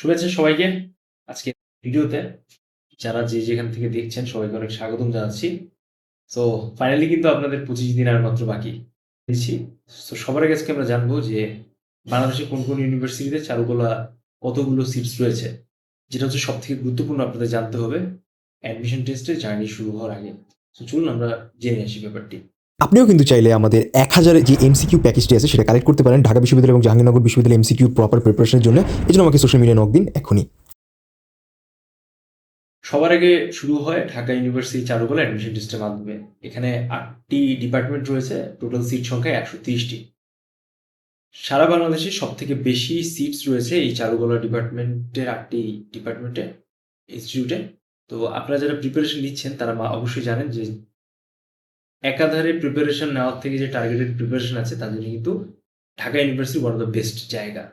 শুভেচ্ছা সবাইকে আজকে ভিডিওতে। যারা যে যেখান থেকে দেখছেন, সবাইকে অনেক স্বাগতম জানাচ্ছি। সো ফাইনালি কিন্তু আপনাদের পঁচিশ দিন আর মাত্র বাকি দিচ্ছি। তো সবার আগে আজকে আমরা জানব যে বাংলাদেশে কোন কোন ইউনিভার্সিটিতে চারুকলা কতগুলো সিটস রয়েছে, যেটা হচ্ছে সব থেকে গুরুত্বপূর্ণ আপনাদের জানতে হবে। অ্যাডমিশন টেস্টে জার্নি শুরু হওয়ার আগে। তো চলুন আমরা জেনে আসি ব্যাপারটি। আপনিও কিন্তু চাইলে আমাদের এক হাজারের যে এমসিকিউ প্যাকেজটি আছে সেটা কালেক্ট করতে পারেন ঢাকা বিশ্ববিদ্যালয় এবং জাহাঙ্গীরনগর বিশ্ববিদ্যালয় এমসিকিউ প্রপার প্রিপারেশনের জন্য। এই জন্য আমাকে সোশ্যাল মিডিয়া নক দিন এখনই সবার আগে শুরু হয় ঢাকা ইউনিভার্সিটি চারুকলা অ্যাডমিশন টেস্টের মাধ্যমে। এখানে আটটি ডিপার্টমেন্ট রয়েছে টোটাল সিট সংখ্যা একশো তিরিশটি। সারা বাংলাদেশে সব থেকে বেশি সিটস রয়েছে এই চারুকলা ডিপার্টমেন্টের আটটি ডিপার্টমেন্টে ইনস্টিটিউটে তো আপনারা যারা প্রিপারেশন নিচ্ছেন, তারা অবশ্যই জানেন যে একাধারে প্রিপারেশন নেওয়ার থেকে যে টার্গেটেড প্রিপারেশন আছে, তার জন্য কিন্তু Dhaka university one of the best জায়গা।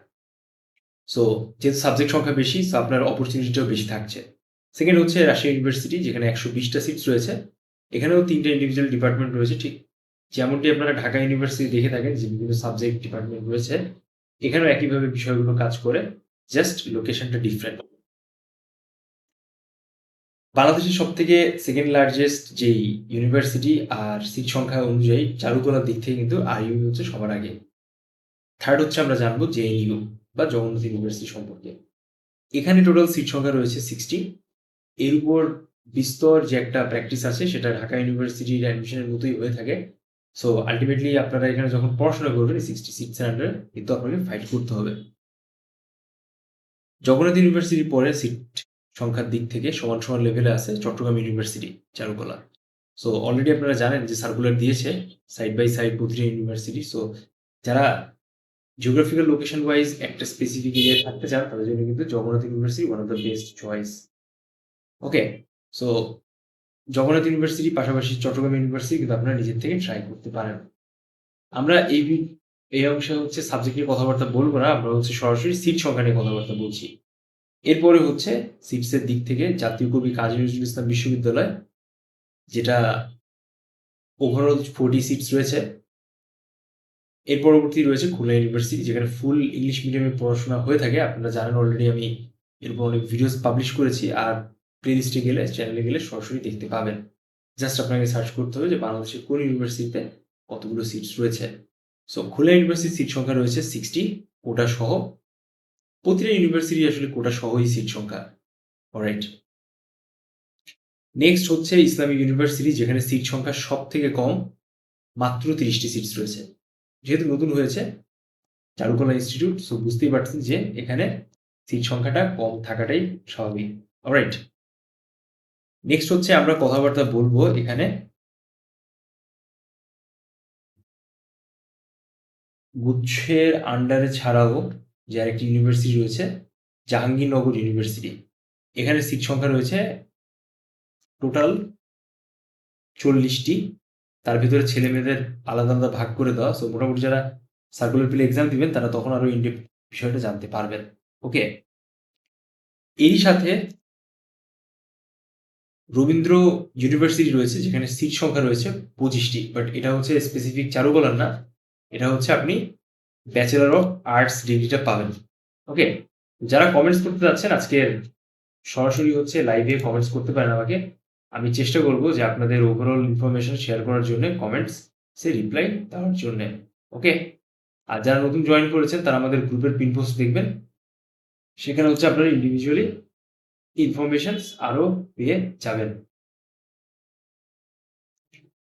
সো যেহেতু সাবজেক্ট সংখ্যা বেশি সো আপনার অপরচুনিটিটাও বেশি থাকছে। সেকেন্ড হচ্ছে রাশিয়া ইউনিভার্সিটি যেখানে একশো বিশটা সিটস রয়েছে। এখানেও তিনটে ইন্ডিভিজুয়াল ডিপার্টমেন্ট রয়েছে, ঠিক যেমনটি আপনারা ঢাকা ইউনিভার্সিটি দেখে থাকেন যে বিভিন্ন সাবজেক্ট ডিপার্টমেন্ট রয়েছে। এখানেও একইভাবে বিষয়গুলো কাজ করে জাস্ট লোকেশনটা ডিফারেন্ট বাংলাদেশের সব থেকে সেকেন্ড লার্জেস্ট যেই ইউনিভার্সিটি আর সিট সংখ্যা অনুযায়ী চারুকলার দিক থেকে কিন্তু আইইউ হচ্ছে সবার আগে। থার্ড হচ্ছে আমরা জানব জেএনইউ বা জগন্নাথ ইউনিভার্সিটি সম্পর্কে। এখানে টোটাল সিট সংখ্যা রয়েছে সিক্সটি এর উপর বিস্তর যে একটা প্র্যাকটিস আছে সেটা ঢাকা ইউনিভার্সিটির অ্যাডমিশনের মতোই হয়ে থাকে। সো আলটিমেটলি আপনারা এখানে যখন পড়াশোনা করবেন সিক্সটি সিক্স আন্ডারে কিন্তু আপনাকে ফাইট করতে হবে। জগন্নাথ ইউনিভার্সিটির পরে সিট সংখ্যার দিক থেকে সমান সমান লেভেলে আছে চট্টগ্রাম ইউনিভার্সিটি চারুকলা। সো অলরেডি আপনারা জানেন যে সার্কুলার দিয়েছে সাইড বাই সাইড প্রতিটা ইউনিভার্সিটি সো যারা জিওগ্রাফিক্যাল লোকেশন ওয়াইজ একটা স্পেসিফিক এরিয়ায় থাকতে চান, তাদের জন্য কিন্তু Jagannath university one of the best choice okay so Jagannath university পাশাপাশি চট্টগ্রাম ইউনিভার্সিটি কিন্তু আপনারা নিজের থেকে ট্রাই করতে পারেন। আমরা এই এই অংশে হচ্ছে সাবজেক্টের কথাবার্তা বলব না, আমরা হচ্ছে সরাসরি সিট সংখ্যা নিয়ে কথাবার্তা বলছি। এরপরে হচ্ছে সিটসের দিক থেকে জাতীয় কবি কাজী নজরুল ইসলাম বিশ্ববিদ্যালয়, যেটা ওভারঅল ফোর্টি সিটস রয়েছে। এর পরবর্তী রয়েছে খুলনা ইউনিভার্সিটি যেখানে ফুল ইংলিশ মিডিয়ামে পড়াশোনা হয়ে থাকে। আপনারা জানেন অলরেডি আমি এরপর অনেক ভিডিওস পাবলিশ করেছি, আর প্লেলিস্টে গেলে চ্যানেলে গেলে সরাসরি দেখতে পাবেন। জাস্ট আপনাকে সার্চ করতে হবে যে বাংলাদেশের কোন ইউনিভার্সিটিতে কতগুলো সিটস রয়েছে। সো খুলনা ইউনিভার্সিটির সিট সংখ্যা রয়েছে সিক্সটি কোটা সহ প্রতিটা ইউনিভার্সিটি আসলে কোটা সহই সিট সংখ্যা। রাইট নেক্সট হচ্ছে ইসলামিক ইউনিভার্সিটি যেখানে সিট সংখ্যা সব থেকে কম, মাত্র তিরিশটি সিটস রয়েছে। যেহেতু নতুন হয়েছে, চারুকলা ইনস্টিটিউট সো বুঝতেই পারছেন যে এখানে সিট সংখ্যাটা কম থাকাটাই স্বাভাবিক। রাইট নেক্সট হচ্ছে আমরা কথাবার্তা বলব এখানে। গুচ্ছের আন্ডারে ছাড়াও যে আরেকটি ইউনিভার্সিটি রয়েছে, জাহাঙ্গীরনগর ইউনিভার্সিটি এখানে সিট সংখ্যা রয়েছে টোটাল চল্লিশটি। তার ভিতরে ছেলে মেয়েদের আলাদা আলাদা ভাগ করে দেওয়া। সো মোটামুটি যারা সার্কুলার পেলে এক্সাম দিবেন, তারা তখন আরও ইন্ডেপ বিষয়টা জানতে পারবেন। ওকে এরই সাথে রবীন্দ্র ইউনিভার্সিটি রয়েছে, যেখানে সিট সংখ্যা রয়েছে পঁচিশটি। বাট এটা হচ্ছে স্পেসিফিক চারুকলার না। এটা হচ্ছে আপনি ব্যাচেলর অফ আর্টস ডিগ্রিটা পাবেন। ওকে যারা কমেন্টস করতে যাচ্ছেন আজকে সরাসরি হচ্ছে লাইভে কমেন্টস করতে পারেন আমাকে। আমি চেষ্টা করব যে আপনাদের ওভারঅল ইনফরমেশন শেয়ার করার জন্য কমেন্টস সে রিপ্লাই দেওয়ার জন্য। ওকে আর যারা নতুন জয়েন করেছেন, তারা আমাদের গ্রুপের পিন পোস্ট দেখবেন। সেখানে হচ্ছে আপনারা ইন্ডিভিজুয়ালি ইনফরমেশনস আরও পেয়ে যাবেন।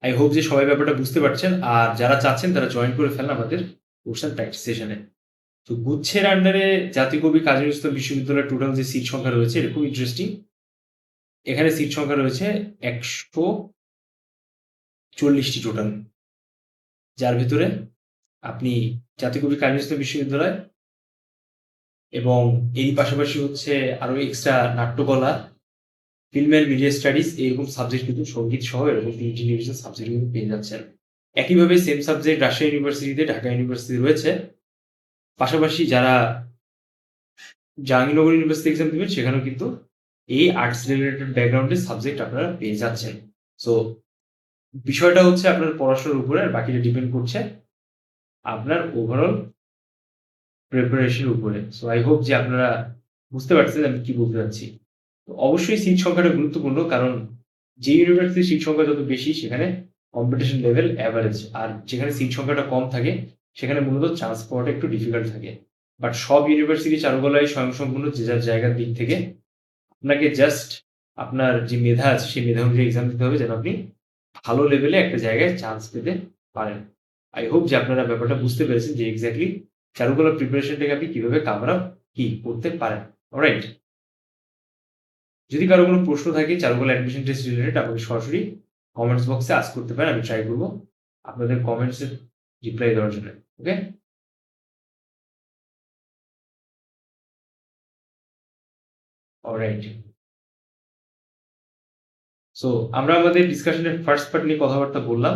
আই হোপ যে সবাই ব্যাপারটা বুঝতে পারছেন। আর যারা চাচ্ছেন, তারা জয়েন করে ফেলেন আমাদের কোর্স প্র্যাকটিস সেশনে তো গুচ্ছের আন্ডারে জাতীয় কবি কাজী নজরুল বিশ্ববিদ্যালয়ের টোটাল যে সিট সংখ্যা রয়েছে, এটা খুব ইন্টারেস্টিং এখানে সিট সংখ্যা রয়েছে একশো চল্লিশটি টোটাল যার ভিতরে আপনি জাতীয় কবি কাজী নজরুল বিশ্ববিদ্যালয় এবং এরই পাশাপাশি হচ্ছে আরও এক্সট্রা নাট্যকলা ফিল্ম অ্যান্ড মিডিয়া স্টাডিজ এরকম সাবজেক্ট কিন্তু সংগীত সহ এরকম তিনটি ডিভিশন সাবজেক্ট কিন্তু পেয়ে যাচ্ছেন। একইভাবে সেম সাবজেক্ট রাজশাহী ইউনিভার্সিটিতে ঢাকা ইউনিভার্সিটি রয়েছে। পাশাপাশি যারা জাহাঙ্গীরনগর ইউনিভার্সিটি এক্সাম দেবেন, সেখানেও কিন্তু এই আর্টস রিলেটেড ব্যাকগ্রাউন্ডের সাবজেক্ট আপনারা পেয়ে যাচ্ছেন। সো বিষয়টা হচ্ছে আপনার পড়াশোনার উপরে আর বাকিটা ডিপেন্ড করছে আপনার ওভারঅল প্রিপারেশনের উপরে। সো আই হোপ যে আপনারা বুঝতে পারছেন আমি কি বলতে চাচ্ছি অবশ্যই সিট সংখ্যাটা গুরুত্বপূর্ণ, কারণ যে ইউনিভার্সিটির সিট সংখ্যা যত বেশি, সেখানে কম্পিটিশন লেভেল অ্যাভারেজ আর যেখানে সিট সংখ্যাটা কম থাকে, সেখানে মূলত চান্স পাওয়াটা একটু ডিফিকাল্ট থাকে। বাট সব ইউনিভার্সিটি চারুকলায় স্বয়ংসম্পূর্ণ যে যার জায়গার দিক থেকে আপনাকে জাস্ট আপনার যে মেধা আছে, সেই মেধা অনুযায়ী এক্সাম দিতে হবে যেন আপনি ভালো লেভেলে একটা জায়গায় চান্স পেতে পারেন। আই হোপ যে আপনারা ব্যাপারটা বুঝতে পেরেছেন যে এক্স্যাক্টলি চারুকলার প্রিপারেশনটাকে আপনি কীভাবে আপ কি করতে পারেন। রাইট যদি কারও কোনো প্রশ্ন থাকে, চারুকলা অ্যাডমিশন টেস্ট রিলেটেড আমাকে সরাসরি কমেন্টস বক্সে আস করতে পারেন, আমি ট্রাই করব আপনাদের কমেন্টসের রিপ্লাই দেওয়ার জন্য ওকে সো আমরা আমাদের ডিসকাশনের ফার্স্ট পার্ট নিয়ে কথাবার্তা বললাম।